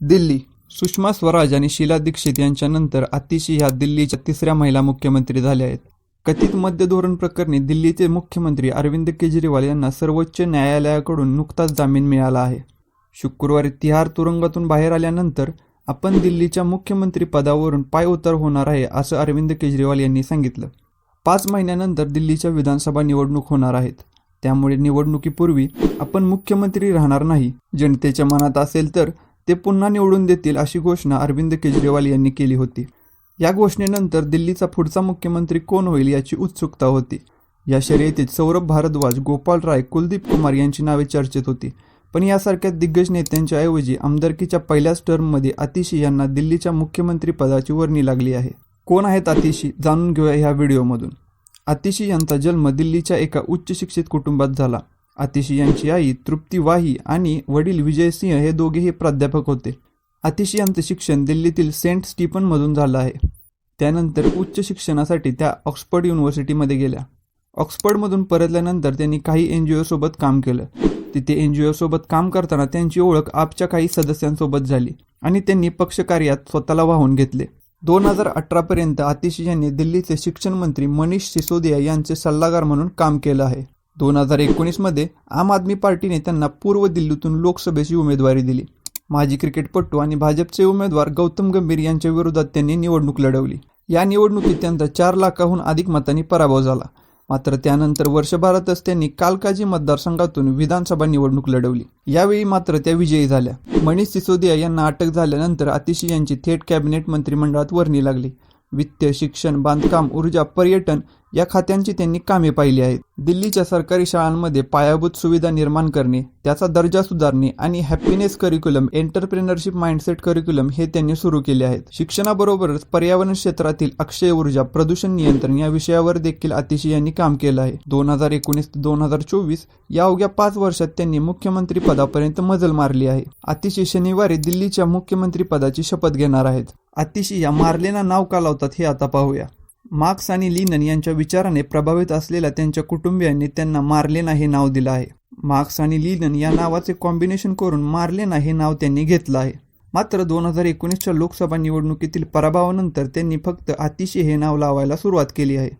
दिल्ली. सुषमा स्वराज आणि शीला दीक्षित यांच्यानंतर आतिशी ह्या दिल्लीच्या तिसऱ्या महिला मुख्यमंत्री झाल्या आहेत. कथित मद्य धोरण प्रकरणी दिल्लीचे मुख्यमंत्री अरविंद केजरीवाल यांना सर्वोच्च न्यायालयाकडून नुकताच जामीन मिळाला आहे. शुक्रवारी तिहार तुरुंगातून बाहेर आल्यानंतर आपण दिल्लीच्या मुख्यमंत्री पदावरून पायउतार होणार आहे असं अरविंद केजरीवाल यांनी सांगितलं. पाच महिन्यानंतर दिल्लीच्या विधानसभा निवडणूक होणार आहेत. त्यामुळे निवडणुकीपूर्वी आपण मुख्यमंत्री राहणार नाही. जनतेच्या मनात असेल तर ते पुन्हा निवडून देतील अशी घोषणा अरविंद केजरीवाल यांनी केली होती. या घोषणेनंतर दिल्लीचा पुढचा मुख्यमंत्री कोण होईल याची उत्सुकता होती. या शर्यतीत सौरभ भारद्वाज गोपाल राय कुलदीप कुमार यांची नावे चर्चेत होती. पण यासारख्या दिग्गज नेत्यांच्या ऐवजी आमदारकीच्या पहिल्याच टर्ममध्ये आतिशी यांना दिल्लीच्या मुख्यमंत्री पदाची वर्णी लागली आहे. कोण आहेत आतिशी? जाणून घेऊया ह्या व्हिडिओमधून. आतिशी यांचा जन्म दिल्लीच्या एका उच्च शिक्षित कुटुंबात झाला. आतिशी यांची आई तृप्ती वाही आणि वडील विजयसिंह हे दोघेही प्राध्यापक होते. आतिशी यांचं शिक्षण दिल्लीतील सेंट स्टीफनमधून झालं आहे. त्यानंतर उच्च शिक्षणासाठी त्या ऑक्सफर्ड युनिव्हर्सिटीमध्ये गेल्या. ऑक्सफर्डमधून परतल्यानंतर त्यांनी काही एन जी ओसोबत काम केलं. तिथे एन जी ओसोबत काम करताना त्यांची ओळख आपच्या काही सदस्यांसोबत झाली आणि त्यांनी पक्षकार्यात स्वतःला वाहून घेतले. दोन हजार अठरापर्यंत आतिशी यांनी दिल्लीचे शिक्षण मंत्री मनीष सिसोदिया यांचे सल्लागार म्हणून काम केलं आहे. दोन हजार एकोणीसमध्ये आम आदमी पार्टीने त्यांना पूर्व दिल्लीतून लोकसभेची उमेदवारी दिली. माजी क्रिकेटपटू आणि भाजपचे उमेदवार गौतम गंभीर यांच्या विरोधात त्यांनी निवडणूक लढवली. या निवडणुकीत त्यांचा चार लाखाहून अधिक मतांनी पराभव झाला. मात्र त्यानंतर वर्षभरातच त्यांनी कालकाजी मतदारसंघातून विधानसभा निवडणूक लढवली. यावेळी मात्र त्या विजयी झाल्या. मनीष सिसोदिया यांना अटक झाल्यानंतर अतिशी यांची थेट कॅबिनेट मंत्रिमंडळात वर्णी लागली. वित्त शिक्षण बांधकाम ऊर्जा पर्यटन या खात्यांची त्यांनी कामे पाहिली आहेत. दिल्लीच्या सरकारी शाळांमध्ये पायाभूत सुविधा निर्माण करणे त्याचा दर्जा सुधारणे आणि happiness curriculum entrepreneurship mindset curriculum हे त्यांनी सुरू केले आहेत. शिक्षणाबरोबरच पर्यावरण क्षेत्रातील अक्षय ऊर्जा प्रदूषण नियंत्रण या विषयावर देखील अतिशय यांनी काम केलं आहे. दोन हजार एकोणीस ते दोन हजार चोवीस या अवघ्या पाच वर्षात त्यांनी मुख्यमंत्री पदापर्यंत मजल मारली आहे. अतिशय शनिवारी दिल्लीच्या मुख्यमंत्री पदाची शपथ घेणार आहेत. अतिशय या मारलेना नाव का लावतात हे आता पाहूया. मार्क्स आणि लिनन यांच्या विचाराने प्रभावित असलेल्या त्यांच्या कुटुंबियांनी त्यांना मार्लेना हे नाव दिलं आहे. मार्क्स आणि लिनन या नावाचे कॉम्बिनेशन करून मार्लेना हे नाव त्यांनी घेतलं आहे. मात्र दोन हजार एकोणीसच्या लोकसभा निवडणुकीतील पराभवानंतर त्यांनी फक्त अतिशय हे नाव लावायला सुरुवात केली आहे.